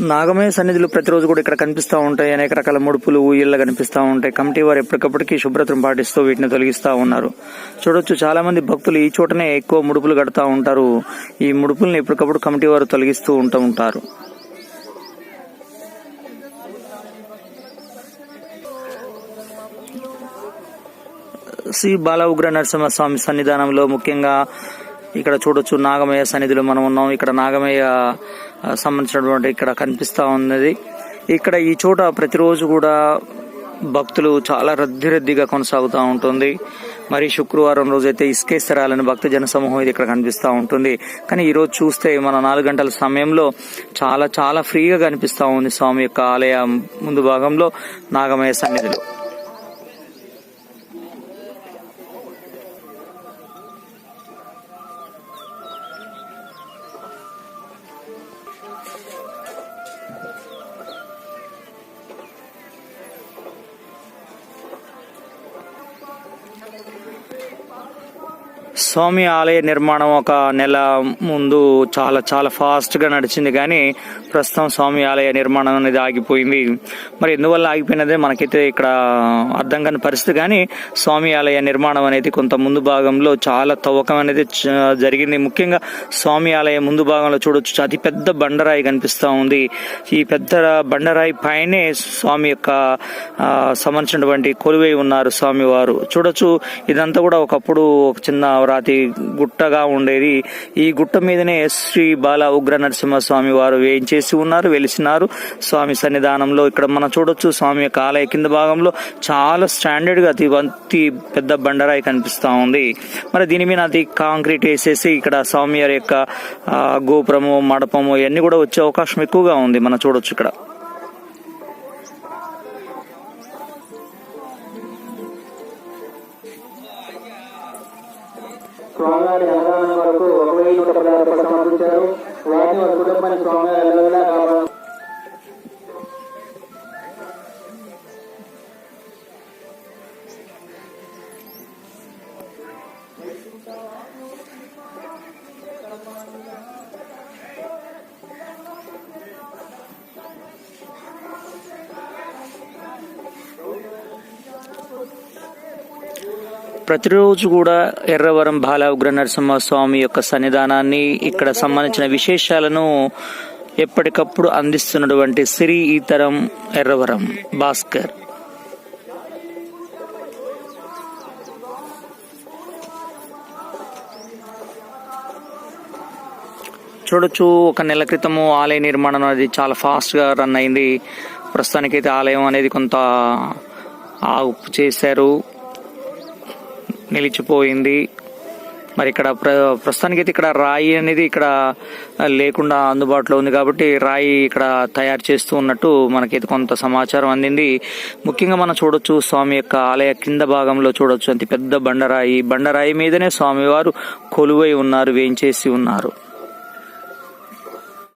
నాగమయ సన్నిధులు ప్రతిరోజు కూడా ఇక్కడ కనిపిస్తూ ఉంటాయి. అనేక రకాల ముడుపులు ఊయళ్ళు కనిపిస్తూ ఉంటాయి. కమిటీ వారు ఎప్పటికప్పటికి శుభ్రతను పాటిస్తూ వీటిని తొలగిస్తూ ఉన్నారు. చూడొచ్చు చాలా మంది భక్తులు ఈ చోటనే ఎక్కువ ముడుపులు కడతా ఉంటారు. ఈ ముడుపుల్ని ఎప్పటికప్పుడు కమిటీ వారు తొలగిస్తూ ఉంటూ ఉంటారు. శ్రీ బాల ఉగ్ర నరసింహస్వామి సన్నిధానంలో ముఖ్యంగా ఇక్కడ చూడొచ్చు నాగమయ్య సన్నిధిలో మనం ఉన్నాం. ఇక్కడ నాగమయ్య సంబంధించినటువంటి ఇక్కడ కనిపిస్తూ ఉన్నది. ఇక్కడ ఈ చోట ప్రతిరోజు కూడా భక్తులు చాలా రద్దీ రద్దీగా కొనసాగుతూ ఉంటుంది. మరి శుక్రవారం రోజైతే ఇసుకేస్తరాలని భక్త జన సమూహం ఇది ఇక్కడ కనిపిస్తూ ఉంటుంది. కానీ ఈరోజు చూస్తే మన నాలుగు గంటల సమయంలో చాలా చాలా ఫ్రీగా కనిపిస్తూ ఉంది స్వామి యొక్క ఆలయ ముందు భాగంలో నాగమయ్య సన్నిధిలో. స్వామి ఆలయ నిర్మాణం ఒక నెల ముందు చాలా చాలా ఫాస్ట్గా నడిచింది కానీ ప్రస్తుతం స్వామి ఆలయ నిర్మాణం అనేది ఆగిపోయింది. మరి ఎందువల్ల ఆగిపోయినదే మనకైతే ఇక్కడ అర్థం కాని పరిస్థితి కానీ స్వామి ఆలయ నిర్మాణం అనేది కొంత ముందు భాగంలో చాలా తవ్వకం అనేది జరిగింది. ముఖ్యంగా స్వామి ఆలయ ముందు భాగంలో చూడొచ్చు అతి పెద్ద బండరాయి కనిపిస్తూ ఉంది. ఈ పెద్ద బండరాయి పైనే స్వామి యొక్క సంబంధించినటువంటి కొలువై ఉన్నారు స్వామి వారు చూడొచ్చు ఇదంతా కూడా ఒకప్పుడు ఒక చిన్న రాతి గుట్టగా ఉండేది. ఈ గుట్ట మీదనే శ్రీ బాల ఉగ్ర నరసింహ స్వామి వారు వేయించేసి ఉన్నారు వెలిసినారు. స్వామి సన్నిధానంలో ఇక్కడ మనం చూడొచ్చు స్వామి యొక్క ఆలయ కింద భాగంలో చాలా స్టాండర్డ్గా అతి అతి పెద్ద బండరాయి కనిపిస్తా ఉంది. మరి దీని మీద అది కాంక్రీట్ వేసేసి ఇక్కడ స్వామి యొక్క గోపురము మండపము ఇవన్నీ కూడా వచ్చే అవకాశం ఎక్కువగా ఉంది. మనం చూడొచ్చు ఇక్కడ. స్వామివారి అన్నదానం వరకు ఒక వెయ్యి నూట పదహారు సమర్పించారు వారిని వారి కుటుంబాన్ని స్వామివారి ఎల్లవేళలా కాపాడు ప్రతిరోజు కూడా ఎర్రవరం బాల ఉగ్ర నరసింహ స్వామి యొక్క సన్నిధానాన్ని ఇక్కడ సంబంధించిన విశేషాలను ఎప్పటికప్పుడు అందిస్తున్నటువంటి శ్రీ ఈతరం ఎర్రవరం భాస్కర్. చూడొచ్చు ఒక నెల క్రితము ఆలయ నిర్మాణం అనేది చాలా ఫాస్ట్గా రన్ అయింది. ప్రస్తుతానికైతే ఆలయం అనేది కొంత ఆపు చేశారు. నిలిచిపోయింది. మరి ఇక్కడ ప్ర అయితే ఇక్కడ రాయి అనేది ఇక్కడ లేకుండా అందుబాటులో ఉంది కాబట్టి రాయి ఇక్కడ తయారు చేస్తూ ఉన్నట్టు మనకైతే కొంత సమాచారం అందింది. ముఖ్యంగా మనం చూడొచ్చు స్వామి యొక్క ఆలయ కింద భాగంలో చూడొచ్చు అంత. పెద్ద బండరాయి. బండరాయి మీదనే స్వామివారు కొలువై ఉన్నారు వేయించేసి ఉన్నారు.